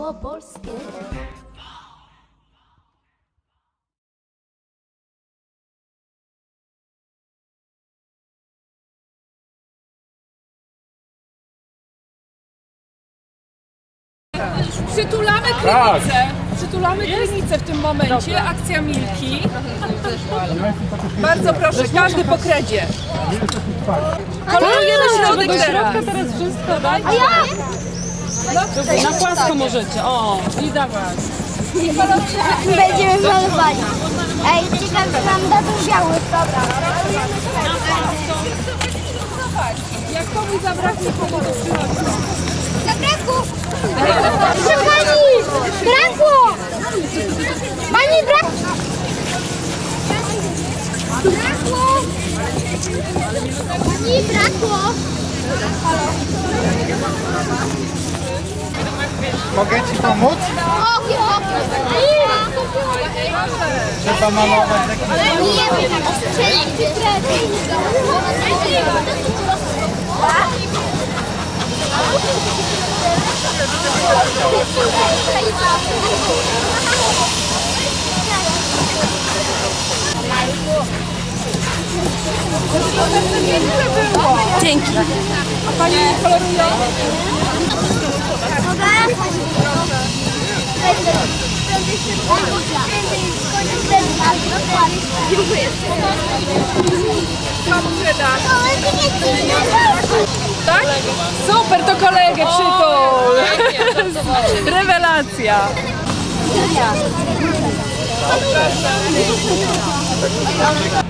małopolskie. Przytulamy krynicę. Przytulamy krynicę w tym momencie. Akcja Milki. Bardzo proszę, każdy po kredzie. Kolorujemy środek teraz. teraz wszystko, daj. A ja? Na płasko możecie, o, i dawać. Będziemy malowali. Ej, ciekawe, czy nam dadzą biały. Dobra. Jak komuś zabraknie pomocy, przychodzi. Zabrakło! Proszę pani! Brakło! Pani brak... Brakło! Pani brakło! Mogę Ci pomóc? Trzeba malować taki... Nie wiem, ostrzelić Dzięki. A pani kolorują? Tak? Super, to kolegę przytul. Rewelacja.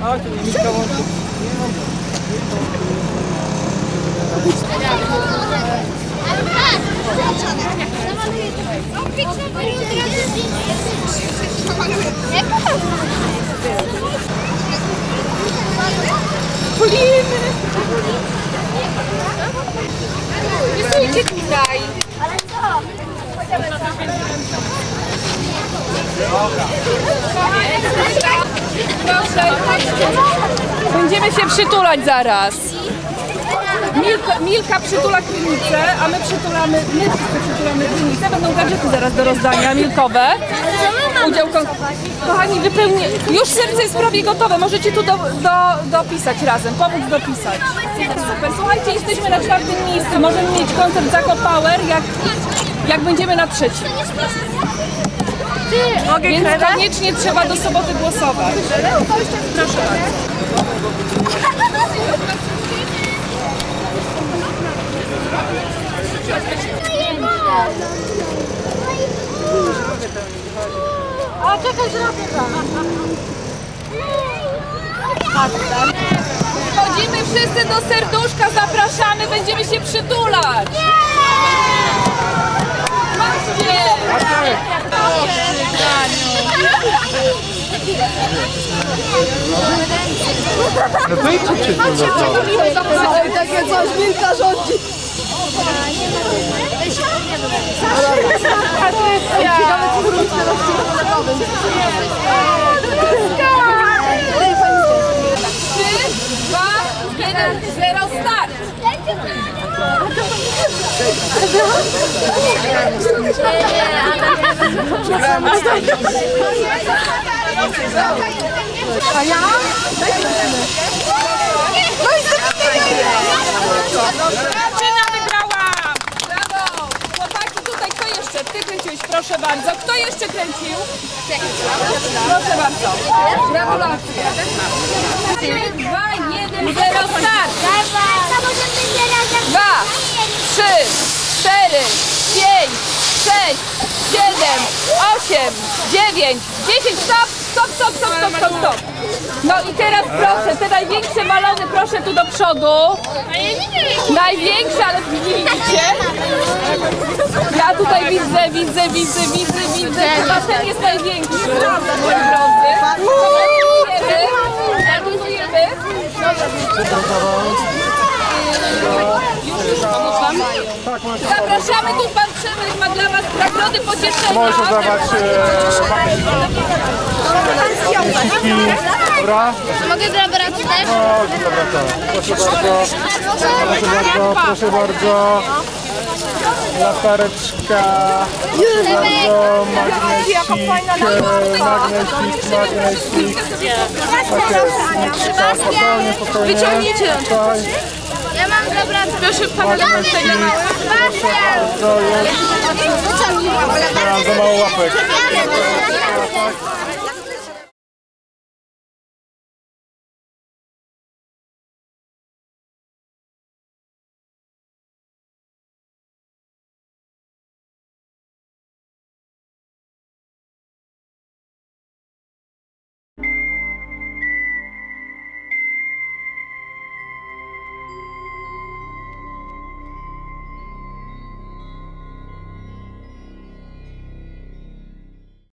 Poliny. Nie stójcie tutaj. Proszę. Będziemy się przytulać zaraz. Milka, Milka przytula krynicę, a my przytulamy, my wszyscy przytulamy krynicę. Będą gadżety zaraz do rozdania, milkowe. Udział kon... Kochani, wypełnię. Już serce jest prawie gotowe. Możecie tu do, do, dopisać razem, pomóc dopisać. Super. Słuchajcie, jesteśmy na czwartym miejscu. Możemy mieć koncert Zaco Power, jak, jak będziemy na trzecim. Więc koniecznie trzeba do soboty głosować. Proszę bardzo. A czekaj, zrobię to. Wchodzimy wszyscy do serduszka, zapraszamy, będziemy się przytulać. Chodźcie! No to idźcie to. Takie coś Milka rządzi. Patrycja! Trzy, dwa, jeden, zero, start! Dziewczyna wygrała! Brawo! Chłopaki, tutaj kto jeszcze? Ty kręciłeś, proszę bardzo. Kto jeszcze kręcił? Proszę bardzo. Gratulacje. 3, 2, 1, 0, start! Dwa, trzy, cztery, pięć, sześć, siedem, osiem, dziewięć, dziesięć, stop, stop, stop, stop, stop, stop, stop. No i teraz proszę, te największe balony proszę tu do przodu. Największe, ale widzicie? Ja tutaj widzę, widzę, widzę, widzę, widzę. Chyba ten jest największy, prawda, moi drodzy? Gratulujemy. Już, już, pomóc wam? Zapraszamy tu pan Przemek ma dla was nagrody pocieszenia. Możesz dawać e, Dobra? Mogę zabrać też? O, dobra, to. Proszę bardzo. Proszę bardzo, proszę bardzo. latareczka, bardzo magnesik, magnesik, magnesik, spokojnie, spokojnie. Wyciągnijcie Ja mam dobra... Proszę pana, magnesik, proszę bardzo, jest. Za mało łapek. Ja